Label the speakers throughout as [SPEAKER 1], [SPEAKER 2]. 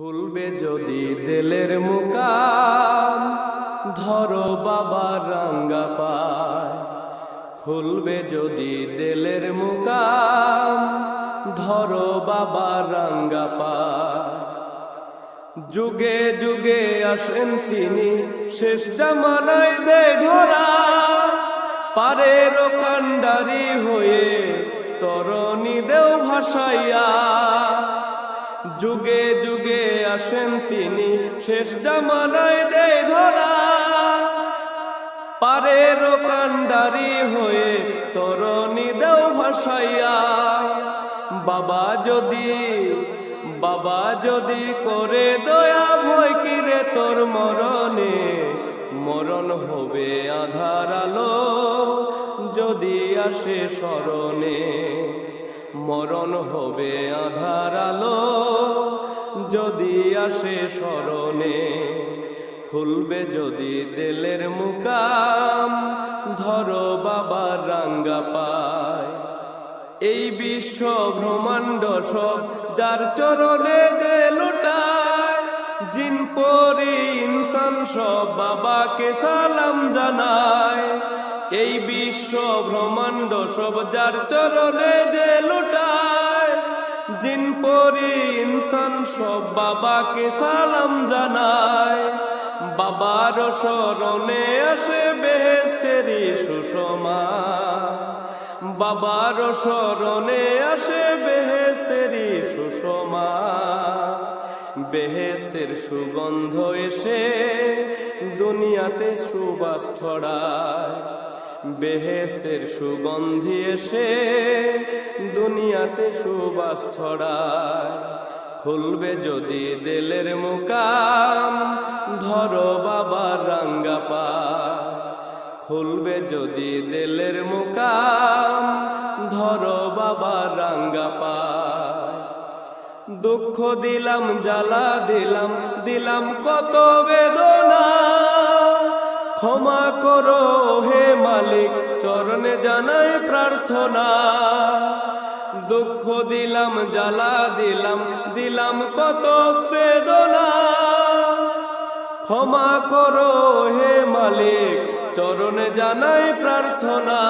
[SPEAKER 1] খুলবে যদি দেলের মুকাম, ধরো বাবা রাঙ্গা পায়। খুলবে যদি দেলের মুকাম, ধরো বাবা রাঙ্গা পায়। যুগে যুগে আসেন তিনি, শেষ জামানায় দে ধরা। পারের কান্ডারি হয়ে তরণী দেও ভাসাইয়া। যুগে যুগে আসেন তিনি। শেষ জামানায় দে ধরা। পারের কান্ডারি হয়ে তরণী দেও ভাসাইয়া। বাবা যদি বাবা যদি করে দয়া ভয় কিরে তোর মরণে, মরণ হবে আধার আলো। যদি আসে স্মরণে, মরণ হবে আধার আলো। যদি আসে স্মরণে, খুলবে যদি দিলের মুকাম, ধরো বাবার রাঙ্গা পায়। এই বিশ্ব ব্রহ্মাণ্ড সব যার চরণে যে লুটায়, জিন, পরি, ইনসান সব বাবাকে সালাম জানায়। এই বিশ্ব ব্রহ্মাণ্ড সব যার চরণে যে লুটায় জিন পরি ইনসান সব বাবাকে সালাম জানায়। বাবার স্মরণে আসে বেহেস্তেরি সুষমা বাবার স্মরণে আসে বেহেস্তেরি সুষমা বেহেস্তের সুগন্ধ এসে দুনিয়াতে সুবাস ছড়ায়। বেহেস্তের সুগন্ধি এসে দুনিয়াতে সুবাস ছড়ায়। খুলবে যদি দেলের মুকাম, ধরো বাবার রাঙ্গা পায়। খুলবে যদি দেলের মুকাম, ধরো বাবার রাঙ্গা পায়। দুঃখ দিলাম, জ্বালা দিলাম দিলাম কত বেদনা। ক্ষমা করো হে মালিক, চরণে জানাই প্রার্থনা। দুঃখ দিলাম, জ্বালা দিলাম দিলাম কত বেদনা। ক্ষমা করো হে মালিক, চরণে জানাই প্রার্থনা।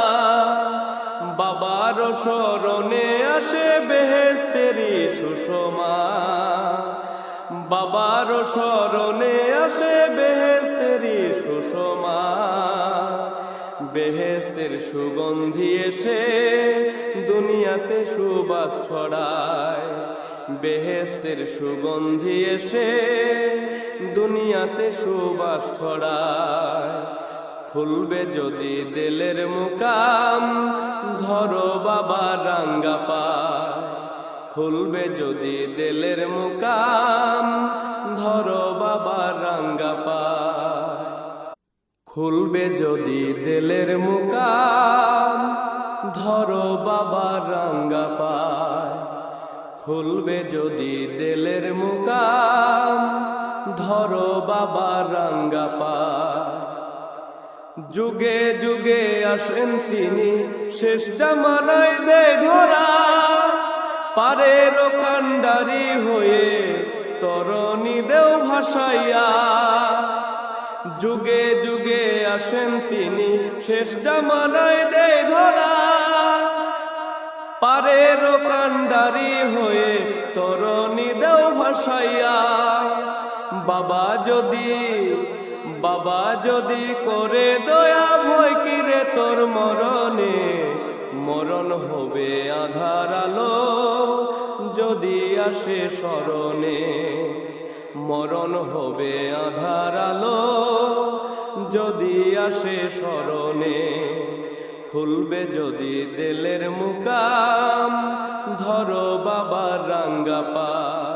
[SPEAKER 1] বাবার স্মরণে আসে বেহেস্তেরি সুষমা। বাবার স্মরণে আসে বেহেস্তেরি বেহেস্তের সুগন্ধি এসে দুনিয়াতে সুবাস ছড়ায়। বেহেস্তের সুগন্ধি এসে দুনিয়াতে সুবাস ছড়ায়। খুলবে যদি দিলের মুকাম, ধরো বাবা রাঙ্গা পায়। খুলবে যদি দিলের মুকাম খুলবে যদি দিলের মুকাম, ধরো বাবা রাঙ্গা পায়। খুলবে যদি দিলের মুকাম, ধরো বাবা রাঙ্গা পায়। যুগে যুগে আসেন তিনি, শেষ জামানায় দে ধরা। পারের কান্ডারি হয়ে তরণী দেও ভাসাইয়া। যুগে যুগে আসেন তিনি। শেষ জামানায় দে ধরা। পারের কান্ডারি হয়ে তরণী দেও ভাসাইয়া। বাবা যদি বাবা যদি করে দয়া ভয় কিরে তোর মরণে, মরণ হবে আধার আলো যদি আসে স্মরণে। মরণ হবে আধার আলো। যদি আসে স্মরণে, খুলবে যদি দেলের মুকাম। ধরো বাবার রাঙ্গা পা